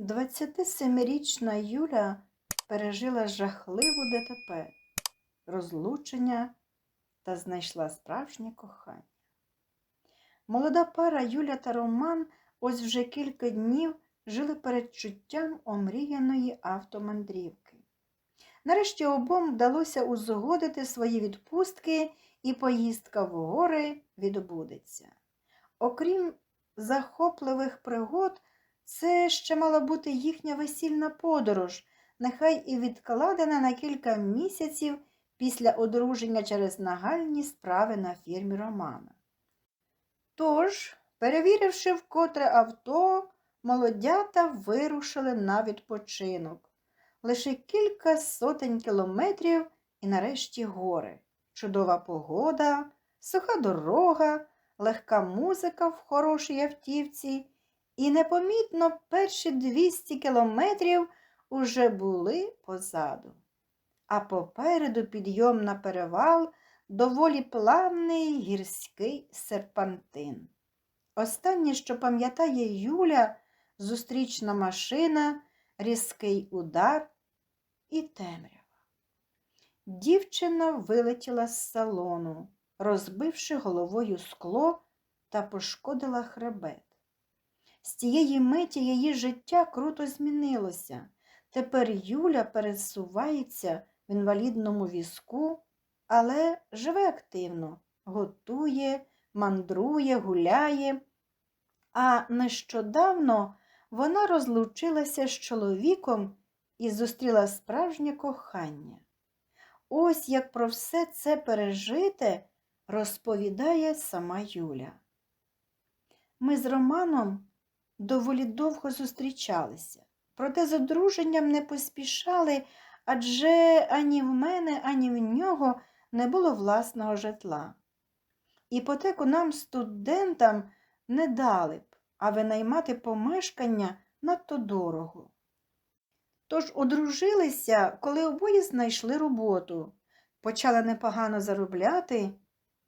27-річна Юля пережила жахливу ДТП, розлучення та знайшла справжнє кохання. Молода пара Юля та Роман ось вже кілька днів жили передчуттям омріяної автомандрівки. Нарешті обом вдалося узгодити свої відпустки, і поїздка в гори відбудеться. Окрім захопливих пригод, це ще мала бути їхня весільна подорож, нехай і відкладена на кілька місяців після одруження через нагальні справи на фірмі Романа. Тож, перевіривши вкотре авто, молодята вирушили на відпочинок. Лише кілька сотень кілометрів і нарешті гори. Чудова погода, суха дорога, легка музика в хорошій автівці, і непомітно перші 200 кілометрів уже були позаду. А попереду підйом на перевал доволі плавний гірський серпантин. Останнє, що пам'ятає Юля, зустрічна машина, різкий удар і темрява. Дівчина вилетіла з салону, розбивши головою скло та пошкодила хребет. З тієї миті її життя круто змінилося. Тепер Юля пересувається в інвалідному візку, але живе активно, готує, мандрує, гуляє. А нещодавно вона розлучилася з чоловіком і зустріла справжнє кохання. Ось як про все це пережите розповідає сама Юля. Ми з Романом доволі довго зустрічалися, проте з одруженням не поспішали, адже ані в мене, ані в нього не було власного житла. Іпотеку нам, студентам, не дали б, а винаймати помешкання надто дорого. Тож одружилися, коли обоє знайшли роботу, почали непогано заробляти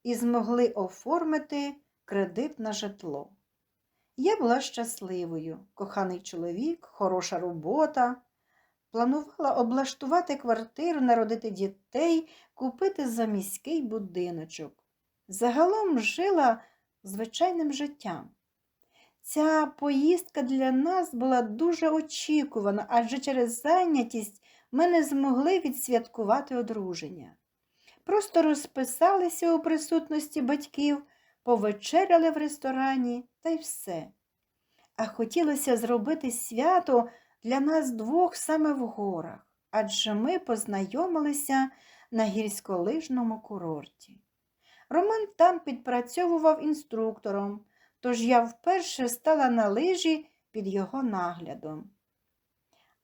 і змогли оформити кредит на житло. Я була щасливою, коханий чоловік, хороша робота. Планувала облаштувати квартиру, народити дітей, купити заміський будиночок. Загалом жила звичайним життям. Ця поїздка для нас була дуже очікувана, адже через зайнятість ми не змогли відсвяткувати одруження. Просто розписалися у присутності батьків, повечеряли в ресторані та й все. А хотілося зробити свято для нас двох саме в горах, адже ми познайомилися на гірськолижному курорті. Роман там підпрацьовував інструктором, тож я вперше стала на лижі під його наглядом.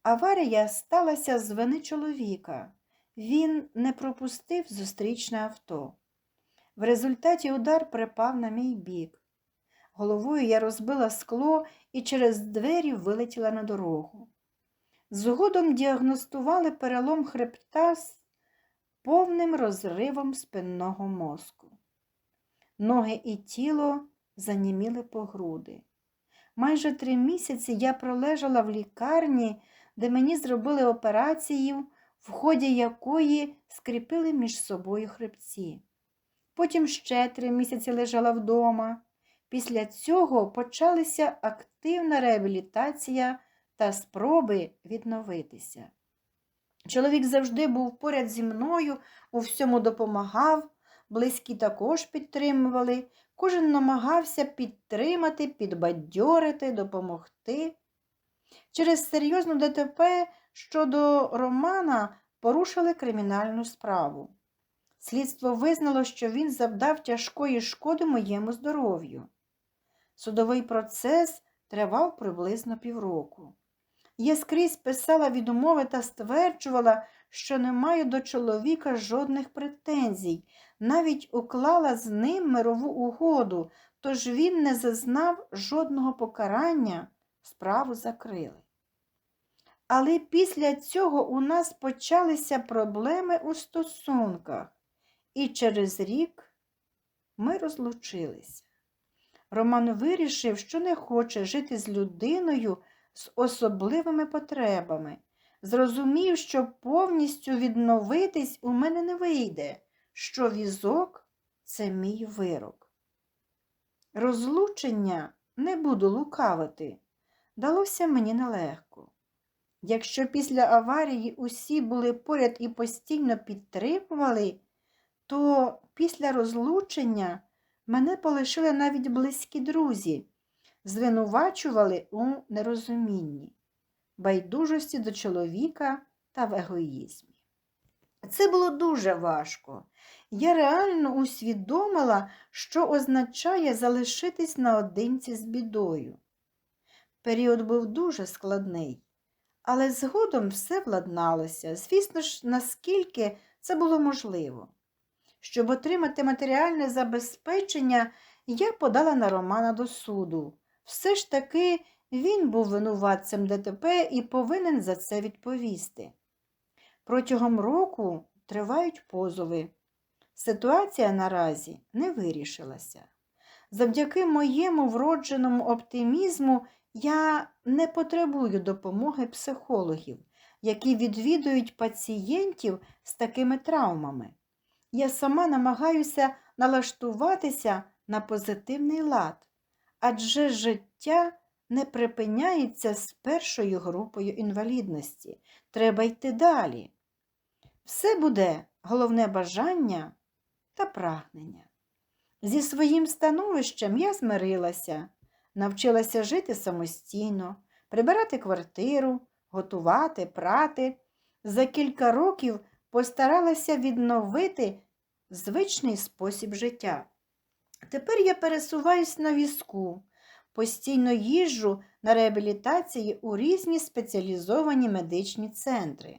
Аварія сталася з вини чоловіка. Він не пропустив зустрічне авто. В результаті удар припав на мій бік. Головою я розбила скло і через двері вилетіла на дорогу. Згодом діагностували перелом хребта з повним розривом спинного мозку. Ноги і тіло заніміли по груди. Майже три місяці я пролежала в лікарні, де мені зробили операцію, в ході якої скріпили між собою хребці. Потім ще три місяці лежала вдома. Після цього почалася активна реабілітація та спроби відновитися. Чоловік завжди був поряд зі мною, у всьому допомагав, близькі також підтримували, кожен намагався підтримати, підбадьорити, допомогти. Через серйозну ДТП щодо Романа порушили кримінальну справу. Слідство визнало, що він завдав тяжкої шкоди моєму здоров'ю. Судовий процес тривав приблизно півроку. Я скрізь писала відмови та стверджувала, що не маю до чоловіка жодних претензій, навіть уклала з ним мирову угоду, тож він не зазнав жодного покарання, справу закрили. Але після цього у нас почалися проблеми у стосунках, і через рік ми розлучилися. Роман вирішив, що не хоче жити з людиною, з особливими потребами. Зрозумів, що повністю відновитись у мене не вийде, що візок це мій вирок. Розлучення не буду лукавити, далося мені нелегко. Якщо після аварії усі були поряд і постійно підтримували, то після розлучення мене полишили навіть близькі друзі, звинувачували у нерозумінні, байдужості до чоловіка та в егоїзмі. Це було дуже важко. Я реально усвідомила, що означає залишитись наодинці з бідою. Період був дуже складний, але згодом все владналося, звісно ж, наскільки це було можливо. Щоб отримати матеріальне забезпечення, я подала на Романа до суду. Все ж таки він був винуватцем ДТП і повинен за це відповісти. Протягом року тривають позови. Ситуація наразі не вирішилася. Завдяки моєму вродженому оптимізму я не потребую допомоги психологів, які відвідують пацієнтів з такими травмами. Я сама намагаюся налаштуватися на позитивний лад, адже життя не припиняється з першою групою інвалідності. Треба йти далі. Все буде головне бажання та прагнення. Зі своїм становищем я змирилася, навчилася жити самостійно, прибирати квартиру, готувати, прати. За кілька років постаралася відновити звичний спосіб життя. Тепер я пересуваюсь на візку, постійно їжджу на реабілітації у різні спеціалізовані медичні центри.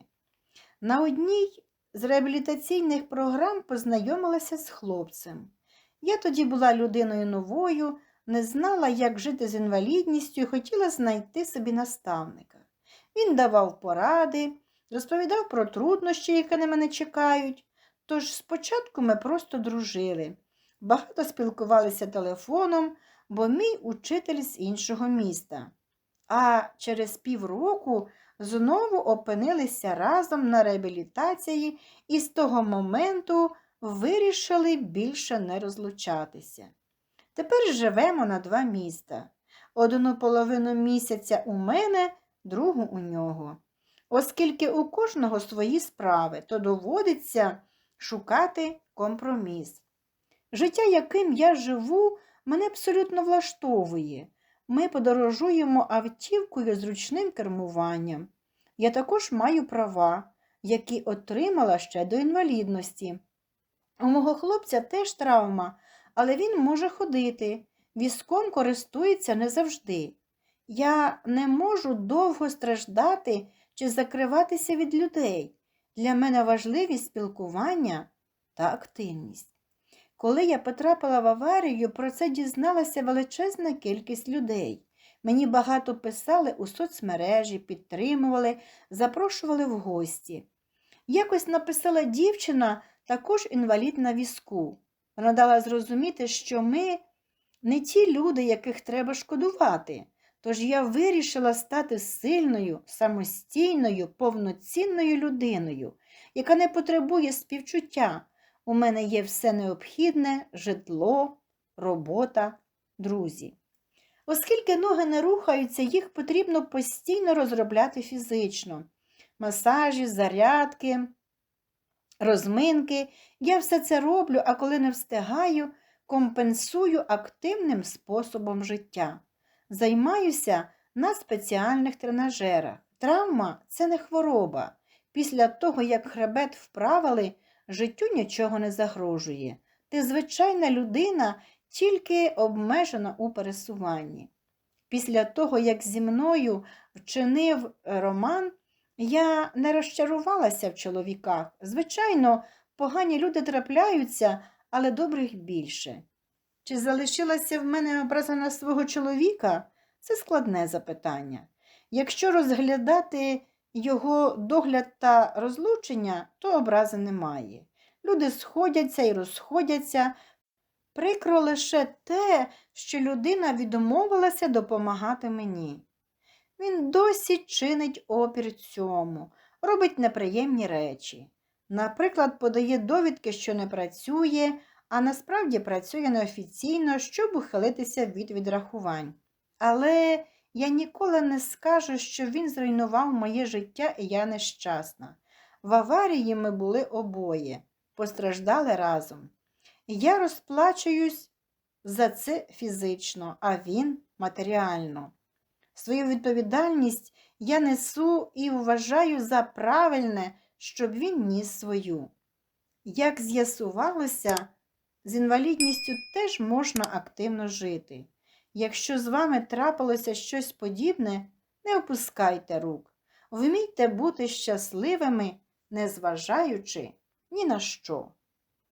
На одній з реабілітаційних програм познайомилася з хлопцем. Я тоді була людиною новою, не знала, як жити з інвалідністю і хотіла знайти собі наставника. Він давав поради, розповідав про труднощі, які на мене чекають. Тож спочатку ми просто дружили, багато спілкувалися телефоном, бо мій учитель з іншого міста. А через півроку знову опинилися разом на реабілітації і з того моменту вирішили більше не розлучатися. Тепер живемо на два міста. Одну половину місяця у мене, другу у нього. Оскільки у кожного свої справи, то доводиться шукати компроміс. Життя, яким я живу, мене абсолютно влаштовує. Ми подорожуємо автівкою з ручним кермуванням. Я також маю права, які отримала ще до інвалідності. У мого хлопця теж травма, але він може ходити. Візком користується не завжди. Я не можу довго страждати чи закриватися від людей. Для мене важливі спілкування та активність. Коли я потрапила в аварію, про це дізналася величезна кількість людей. Мені багато писали у соцмережі, підтримували, запрошували в гості. Якось написала дівчина, також інвалід на візку. Вона дала зрозуміти, що ми не ті люди, яких треба шкодувати. Тож я вирішила стати сильною, самостійною, повноцінною людиною, яка не потребує співчуття. У мене є все необхідне житло, робота, друзі. Оскільки ноги не рухаються, їх потрібно постійно розробляти фізично. Масажі, зарядки, розминки. Я все це роблю, а коли не встигаю, компенсую активним способом життя. Займаюся на спеціальних тренажерах. Травма це не хвороба. Після того, як хребет вправили, життю нічого не загрожує. Ти звичайна людина, тільки обмежена у пересуванні. Після того, як зі мною вчинив Роман, я не розчарувалася в чоловіках. Звичайно, погані люди трапляються, але добрих більше. Чи залишилася в мене образа на свого чоловіка? Це складне запитання. Якщо розглядати його догляд та розлучення, то образи немає. Люди сходяться і розходяться. Прикро лише те, що людина відмовилася допомагати мені. Він досі чинить опір цьому, робить неприємні речі. Наприклад, подає довідки, що не працює, а насправді працює неофіційно, щоб ухилитися від відрахувань. Але я ніколи не скажу, що він зруйнував моє життя і я нещасна. В аварії ми були обоє, постраждали разом. Я розплачуюсь за це фізично, а він матеріально. Свою відповідальність я несу і вважаю за правильне, щоб він ніс свою. Як з'ясувалося, з інвалідністю теж можна активно жити. Якщо з вами трапилося щось подібне, не опускайте рук. Вмійте бути щасливими, незважаючи ні на що.